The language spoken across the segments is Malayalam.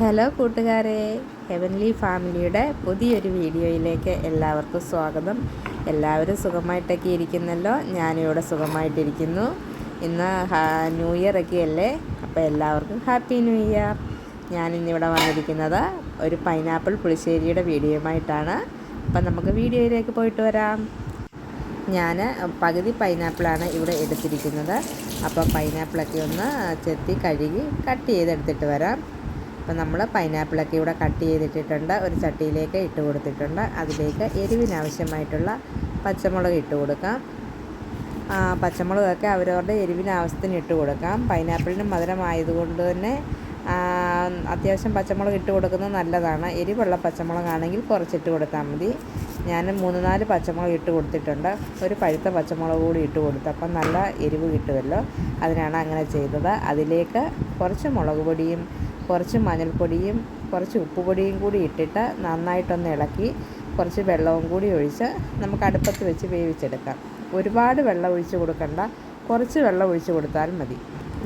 ഹലോ കൂട്ടുകാരെ ഹെവൻലി ഫാമിലിയുടെ പുതിയൊരു വീഡിയോയിലേക്ക് എല്ലാവർക്കും സ്വാഗതം. എല്ലാവരും സുഖമായിട്ടൊക്കെ ഇരിക്കുന്നല്ലോ? ഞാനിവിടെ സുഖമായിട്ടിരിക്കുന്നു. ഇന്ന് ന്യൂ ഇയർ ഒക്കെ അല്ലേ അപ്പോൾ എല്ലാവർക്കും ഹാപ്പി ന്യൂ ഇയർ ഞാനിന്നിവിടെ വന്നിരിക്കുന്നത് ഒരു പൈനാപ്പിൾ പുളിശ്ശേരിയുടെ വീഡിയോയുമായിട്ടാണ്. അപ്പം നമുക്ക് വീഡിയോയിലേക്ക് പോയിട്ട് വരാം. ഞാൻ പകുതി പൈനാപ്പിളാണ് ഇവിടെ എടുത്തിരിക്കുന്നത്. അപ്പോൾ പൈനാപ്പിളൊക്കെ ഒന്ന് ചെത്തി കഴുകി കട്ട് ചെയ്തെടുത്തിട്ട് വരാം. അപ്പോൾ നമ്മൾ പൈനാപ്പിളൊക്കെ ഇവിടെ കട്ട് ചെയ്തിട്ടിട്ടുണ്ട്. ഒരു ചട്ടിയിലേക്ക് ഇട്ട് കൊടുത്തിട്ടുണ്ട്. അതിലേക്ക് എരിവിനാവശ്യമായിട്ടുള്ള പച്ചമുളക് ഇട്ട് കൊടുക്കാം. പച്ചമുളകൊക്കെ അവരവരുടെ എരിവിനാവശ്യത്തിന് ഇട്ട് കൊടുക്കാം. പൈനാപ്പിളിന് മധുരമായതുകൊണ്ട് തന്നെ അത്യാവശ്യം പച്ചമുളക് ഇട്ട് കൊടുക്കുന്നത് നല്ലതാണ്. എരിവുള്ള പച്ചമുളകാണെങ്കിൽ കുറച്ചിട്ട് കൊടുത്താൽ മതി. ഞാൻ മൂന്ന് നാല് പച്ചമുളക് ഇട്ട് കൊടുത്തിട്ടുണ്ട്. ഒരു പഴുത്ത പച്ചമുളക് കൂടി ഇട്ട് കൊടുത്തു. അപ്പം നല്ല എരിവ് കിട്ടുമല്ലോ. അതിനാണ് അങ്ങനെ ചെയ്തത്. അതിലേക്ക് കുറച്ച് മുളക് പൊടിയും കുറച്ച് മഞ്ഞൾപ്പൊടിയും കുറച്ച് ഉപ്പുപൊടിയും കൂടി ഇട്ടിട്ട് നന്നായിട്ടൊന്ന് ഇളക്കി കുറച്ച് വെള്ളവും കൂടി ഒഴിച്ച് നമുക്ക് അടുപ്പത്ത് വെച്ച് വേവിച്ചെടുക്കാം. ഒരുപാട് വെള്ളം ഒഴിച്ച് കൊടുക്കണ്ട. കുറച്ച് വെള്ളം ഒഴിച്ച് കൊടുത്താൽ മതി.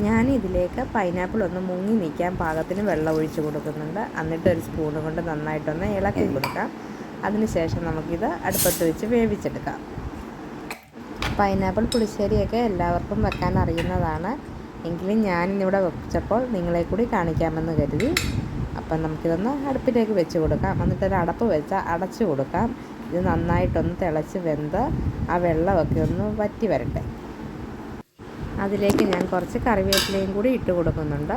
ഞാൻ ഇതിലേക്ക് പൈനാപ്പിൾ ഒന്ന് മുങ്ങി നിൽക്കാൻ പാകത്തിന് വെള്ളം ഒഴിച്ച് കൊടുക്കുന്നുണ്ട്. എന്നിട്ട് ഒരു സ്പൂൺ കൊണ്ട് നന്നായിട്ടൊന്ന് ഇളക്കി കൊടുക്കാം. അതിനുശേഷം നമുക്കിത് അടുപ്പത്ത് വെച്ച് വേവിച്ചെടുക്കാം. പൈനാപ്പിൾ പുളിശ്ശേരിയൊക്കെ എല്ലാവർക്കും വെക്കാൻ അറിയുന്നതാണ്. എങ്കിലും ഞാനിന്നിവിടെ വെച്ചപ്പോൾ നിങ്ങളെ കൂടി കാണിക്കാമെന്ന് കരുതി. അപ്പം നമുക്കിതൊന്ന് അടുപ്പിലേക്ക് വെച്ച് കൊടുക്കാം. എന്നിട്ടൊരു അടപ്പ് വെച്ച് അടച്ച് കൊടുക്കാം. ഇത് നന്നായിട്ടൊന്ന് തിളച്ച് വെന്ത് ആ വെള്ളമൊക്കെ ഒന്ന് വറ്റി വരട്ടെ. അതിലേക്ക് ഞാൻ കുറച്ച് കറിവേപ്പിലയും കൂടി ഇട്ട് കൊടുക്കുന്നുണ്ട്.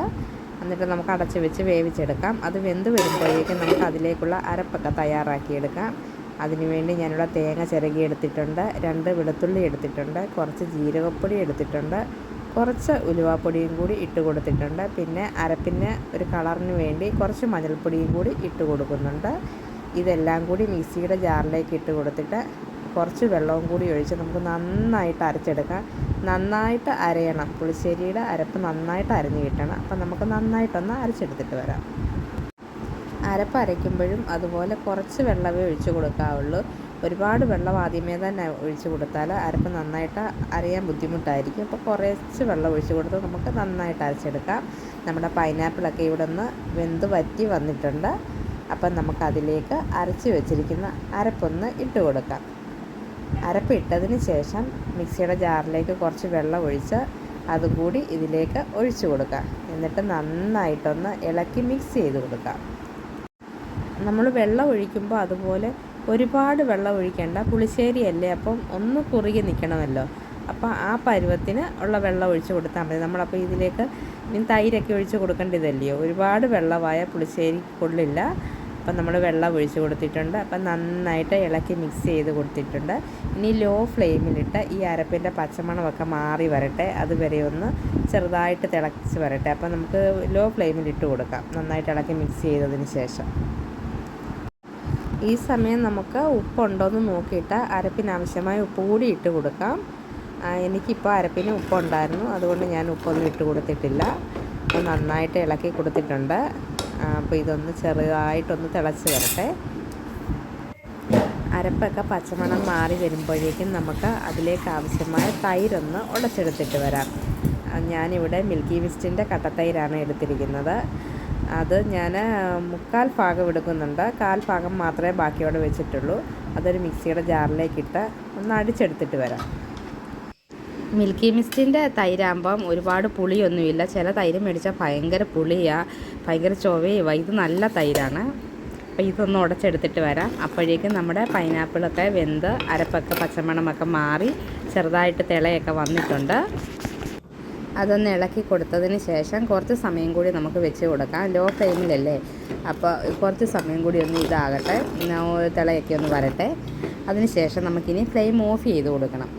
എന്നിട്ട് നമുക്ക് അടച്ച് വെച്ച് വേവിച്ചെടുക്കാം. അത് വെന്ത് വരുമ്പോഴേക്കും നമുക്ക് അതിലേക്കുള്ള അരപ്പൊക്കെ തയ്യാറാക്കിയെടുക്കാം. അതിനുവേണ്ടി ഞാനിവിടെ തേങ്ങ ചിരകി എടുത്തിട്ടുണ്ട്. രണ്ട് വെളുത്തുള്ളി എടുത്തിട്ടുണ്ട്. കുറച്ച് ജീരകപ്പൊടി എടുത്തിട്ടുണ്ട്. കുറച്ച് ഉലുവാപ്പൊടിയും കൂടി ഇട്ട് കൊടുത്തിട്ടുണ്ട്. പിന്നെ അരപ്പിന് ഒരു കളറിന് വേണ്ടി കുറച്ച് മഞ്ഞൾപ്പൊടിയും കൂടി ഇട്ട് കൊടുക്കുന്നുണ്ട്. ഇതെല്ലാം കൂടി മിക്സിയുടെ ജാറിലേക്ക് ഇട്ട് കൊടുത്തിട്ട് കുറച്ച് വെള്ളവും കൂടി ഒഴിച്ച് നമുക്ക് നന്നായിട്ട് അരച്ചെടുക്കാം. നന്നായിട്ട് അരയണം. പുളിശ്ശേരിയുടെ അരപ്പ് നന്നായിട്ട് അരഞ്ഞ് കിട്ടണം. അപ്പം നമുക്ക് നന്നായിട്ടൊന്ന് അരച്ചെടുത്തിട്ട് വരാം. അരപ്പ് അരയ്ക്കുമ്പോഴും അതുപോലെ കുറച്ച് വെള്ളമേ ഒഴിച്ച് കൊടുക്കാവുള്ളൂ. ഒരുപാട് വെള്ളം ആദ്യമേ തന്നെ ഒഴിച്ച് കൊടുത്താൽ അരപ്പ് നന്നായിട്ട് അറിയാൻ ബുദ്ധിമുട്ടായിരിക്കും. അപ്പോൾ കുറച്ച് വെള്ളം ഒഴിച്ച് കൊടുത്ത് നമുക്ക് നന്നായിട്ട് അരച്ചെടുക്കാം. നമ്മുടെ പൈനാപ്പിളൊക്കെ ഇവിടെ നിന്ന് വെന്ത് വറ്റി വന്നിട്ടുണ്ട്. അപ്പം നമുക്കതിലേക്ക് അരച്ച് വെച്ചിരിക്കുന്ന അരപ്പൊന്ന് ഇട്ട് കൊടുക്കാം. അരപ്പ് ഇട്ടതിന് ശേഷം മിക്സിയുടെ ജാറിലേക്ക് കുറച്ച് വെള്ളം ഒഴിച്ച് അതും കൂടി ഇതിലേക്ക് ഒഴിച്ചു കൊടുക്കാം. എന്നിട്ട് നന്നായിട്ടൊന്ന് ഇളക്കി മിക്സ് ചെയ്ത് കൊടുക്കാം. നമ്മൾ വെള്ളം ഒഴിക്കുമ്പോൾ അതുപോലെ ഒരുപാട് വെള്ളം ഒഴിക്കേണ്ട പുളിശ്ശേരി അല്ലേ അപ്പം ഒന്ന് കുറുകി നിൽക്കണമല്ലോ അപ്പോൾ ആ പരുവത്തിന് ഉള്ള വെള്ളം ഒഴിച്ച് കൊടുത്താൽ മതി. നമ്മളപ്പോൾ ഇതിലേക്ക് ഇനി തൈരൊക്കെ ഒഴിച്ച് കൊടുക്കേണ്ടതല്ലയോ ഒരുപാട് വെള്ളമായ പുളിശ്ശേരി കൊള്ളില്ല അപ്പം നമ്മൾ വെള്ളം ഒഴിച്ച് കൊടുത്തിട്ടുണ്ട്. അപ്പം നന്നായിട്ട് ഇളക്കി മിക്സ് ചെയ്ത് കൊടുത്തിട്ടുണ്ട്. ഇനി ലോ ഫ്ലെയിമിലിട്ട് ഈ അരപ്പിന്റെ പച്ചമണമൊക്കെ മാറി വരട്ടെ. അതുവരെ ഒന്ന് ചെറുതായിട്ട് തിളച്ച് വരട്ടെ. അപ്പം നമുക്ക് ലോ ഫ്ലെയിമിലിട്ട് കൊടുക്കാം. നന്നായിട്ട് ഇളക്കി മിക്സ് ചെയ്തതിന് ശേഷം. ഈ സമയം നമുക്ക് ഉപ്പുണ്ടോയെന്ന് നോക്കിയിട്ട് അരപ്പിന് ആവശ്യമായ ഉപ്പ് കൂടി ഇട്ട് കൊടുക്കാം. എനിക്കിപ്പോൾ അരപ്പിന് ഉപ്പുണ്ടായിരുന്നു. അതുകൊണ്ട് ഞാൻ ഉപ്പൊന്നും ഇട്ട് കൊടുത്തിട്ടില്ല. അപ്പോൾ നന്നായിട്ട് ഇളക്കി കൊടുത്തിട്ടുണ്ട്. അപ്പോൾ ഇതൊന്ന് ചെറുതായിട്ടൊന്ന് തിളച്ച് വരട്ടെ. അരപ്പൊക്കെ പച്ചമണം മാറി വരുമ്പോഴേക്കും നമുക്ക് അതിലേക്ക് ആവശ്യമായ തൈരൊന്ന് ഉടച്ചെടുത്തിട്ട് വരാം. ഞാനിവിടെ മിൽക്കി മിസ്റ്റിന്റെ കട്ടത്തൈരാണ് എടുത്തിരിക്കുന്നത്. അത് ഞാൻ മുക്കാൽ ഭാഗം എടുക്കുന്നുണ്ട്. കാൽ ഭാഗം മാത്രമേ ബാക്കിയോടെ വെച്ചിട്ടുള്ളൂ. അതൊരു മിക്സിയുടെ ജാറിലേക്കിട്ട് ഒന്ന് അടിച്ചെടുത്തിട്ട് വരാം. മിൽക്കി മിസ്റ്റിന്റെ തൈരാകുമ്പം ഒരുപാട് പുളിയൊന്നുമില്ല. ചില തൈര് മേടിച്ചാൽ ഭയങ്കര പുളിയാണ് ഭയങ്കര ചൊവയുവാ ഇത് നല്ല തൈരാണ്. അപ്പോൾ ഇതൊന്ന് ഉടച്ചെടുത്തിട്ട് വരാം. അപ്പോഴേക്കും നമ്മുടെ പൈനാപ്പിളൊക്കെ വെന്ത് അരപ്പൊക്കെ പച്ചമണമൊക്കെ മാറി ചെറുതായിട്ട് തിളയൊക്കെ വന്നിട്ടുണ്ട്. അതൊന്ന് ഇളക്കി കൊടുത്തതിന് ശേഷം കുറച്ച് സമയം കൂടി നമുക്ക് വെച്ച് കൊടുക്കാം. ലോ ഫ്ലെയിമിലല്ലേ? അപ്പോൾ കുറച്ച് സമയം കൂടി ഒന്ന് ഇതാകട്ടെ. തിളയൊക്കെ ഒന്ന് വരട്ടെ. അതിന് ശേഷം നമുക്കിനി ഫ്ലെയിം ഓഫ് ചെയ്ത് കൊടുക്കണം.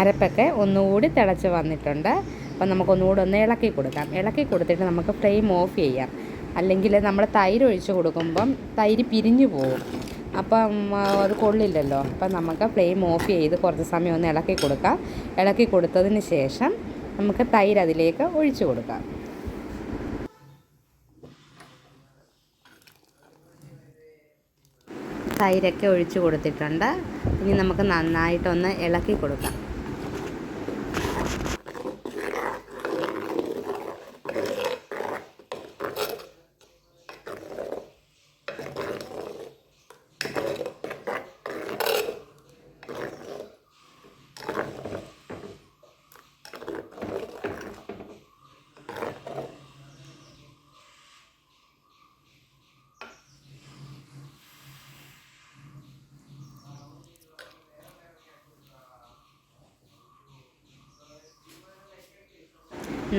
അരപ്പൊക്കെ ഒന്നുകൂടി തിളച്ച് വന്നിട്ടുണ്ട്. അപ്പം നമുക്കൊന്നുകൂടി ഒന്ന് ഇളക്കി കൊടുക്കാം. ഇളക്കി കൊടുത്തിട്ട് നമുക്ക് ഫ്ലെയിം ഓഫ് ചെയ്യാം. അല്ലെങ്കിൽ നമ്മൾ തൈര് ഒഴിച്ച് കൊടുക്കുമ്പം തൈര് പിരിഞ്ഞു പോകും. അപ്പം അത് കൊള്ളില്ലല്ലോ. അപ്പം നമുക്ക് ഫ്ലെയിം ഓഫ് ചെയ്ത് കുറച്ച് സമയം ഒന്ന് ഇളക്കി കൊടുക്കാം. ഇളക്കി കൊടുത്തതിന് ശേഷം നമുക്ക് തൈര് അതിലേക്ക് ഒഴിച്ചു കൊടുക്കാം. തൈരൊക്കെ ഒഴിച്ചു കൊടുത്തിട്ടുണ്ട്. ഇനി നമുക്ക് നന്നായിട്ടൊന്ന് ഇളക്കി കൊടുക്കാം.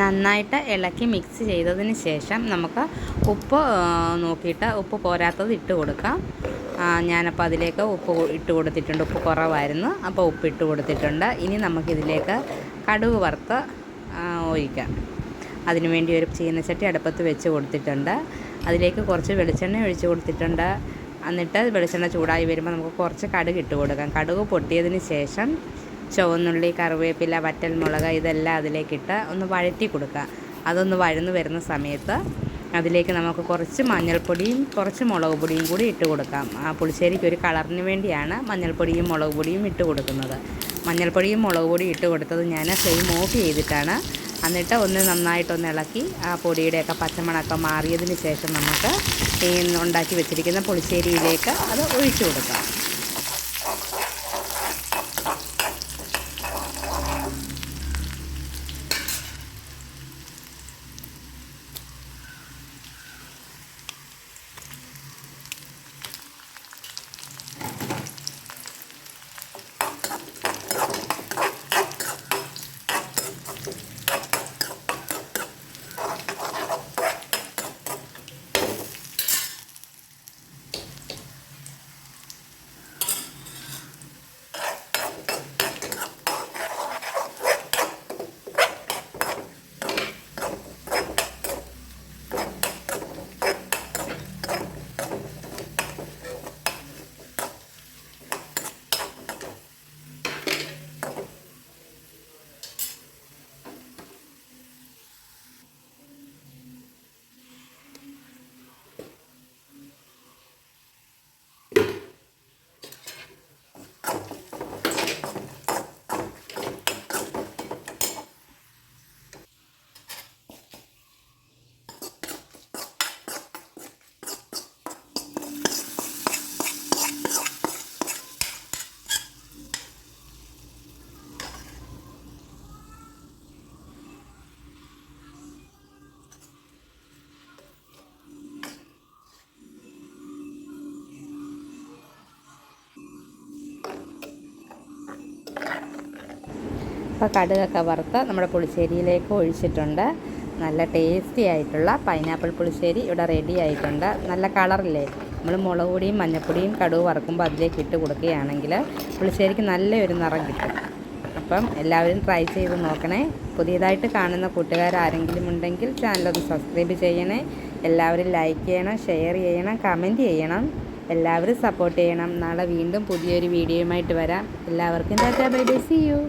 നന്നായിട്ട് ഇളക്കി മിക്സ് ചെയ്തതിന് ശേഷം നമുക്ക് ഉപ്പ് നോക്കിയിട്ട് ഉപ്പ് പോരാത്തത് ഇട്ട് കൊടുക്കാം. ഞാനപ്പോൾ അതിലേക്ക് ഉപ്പ് ഇട്ട് കൊടുത്തിട്ടുണ്ട്. ഉപ്പ് കുറവായിരുന്നു. അപ്പോൾ ഉപ്പ് ഇട്ട് കൊടുത്തിട്ടുണ്ട്. ഇനി നമുക്കിതിലേക്ക് കടുക് വറുത്ത് ഒഴിക്കാം. അതിനുവേണ്ടി ഒരു ചീനച്ചട്ടി അടുപ്പത്ത് വെച്ച് കൊടുത്തിട്ടുണ്ട്. അതിലേക്ക് കുറച്ച് വെളിച്ചെണ്ണ ഒഴിച്ച് കൊടുത്തിട്ടുണ്ട്. എന്നിട്ട് വെളിച്ചെണ്ണ ചൂടായി വരുമ്പോൾ നമുക്ക് കുറച്ച് കടുക് ഇട്ട് കൊടുക്കാം. കടുക് പൊട്ടിയതിന് ശേഷം ചുവന്നുള്ളി കറിവേപ്പില വറ്റൽമുളക് ഇതെല്ലാം അതിലേക്കിട്ട് ഒന്ന് വഴറ്റി കൊടുക്കുക. അതൊന്ന് വഴന്ന് വരുന്ന സമയത്ത് അതിലേക്ക് നമുക്ക് കുറച്ച് മഞ്ഞൾപ്പൊടിയും കുറച്ച് മുളക് പൊടിയും കൂടി ഇട്ട് കൊടുക്കാം. ആ പുളിശ്ശേരിക്ക് ഒരു കളറിന് വേണ്ടിയാണ് മഞ്ഞൾപ്പൊടിയും മുളക് പൊടിയും ഇട്ട് കൊടുക്കുന്നത്. മഞ്ഞൾപ്പൊടിയും മുളക് പൊടിയും ഇട്ട് കൊടുത്തത് ഞാൻ ഫ്ലെയിം ഓഫ് ചെയ്തിട്ടാണ്. എന്നിട്ട് ഒന്ന് നന്നായിട്ടൊന്ന് ഇളക്കി ആ പൊടിയുടെയൊക്കെ പച്ചമണമൊക്കെ മാറിയതിന് ശേഷം നമുക്ക് ഈ ഉണ്ടാക്കി വെച്ചിരിക്കുന്ന പുളിശ്ശേരിയിലേക്ക് അത് ഒഴിച്ചു കൊടുക്കാം. അപ്പോൾ കടുകൊക്കെ വറുത്ത് നമ്മുടെ പുളിശ്ശേരിയിലേക്ക് ഒഴിച്ചിട്ടുണ്ട്. നല്ല ടേസ്റ്റി ആയിട്ടുള്ള പൈനാപ്പിൾ പുളിശ്ശേരി ഇവിടെ റെഡി ആയിട്ടുണ്ട്. നല്ല കളറില്ലേ നമ്മൾ മുളക് പൊടിയും മഞ്ഞൾപ്പൊടിയും കടുവ് വറുക്കുമ്പോൾ അതിലേക്ക് ഇട്ട് കൊടുക്കുകയാണെങ്കിൽ പുളിശ്ശേരിക്ക് നല്ലൊരു നിറം കിട്ടും. അപ്പം എല്ലാവരും ട്രൈ ചെയ്ത് നോക്കണേ. പുതിയതായിട്ട് കാണുന്ന കൂട്ടുകാരാരെങ്കിലും ഉണ്ടെങ്കിൽ ചാനലൊന്ന് സബ്സ്ക്രൈബ് ചെയ്യണേ. എല്ലാവരും ലൈക്ക് ചെയ്യണം ഷെയർ ചെയ്യണം കമന്റ് ചെയ്യണം. എല്ലാവരും സപ്പോർട്ട് ചെയ്യണം. നാളെ വീണ്ടും പുതിയൊരു വീഡിയോയുമായിട്ട് വരാം. എല്ലാവർക്കും ബൈ ബൈ സി യു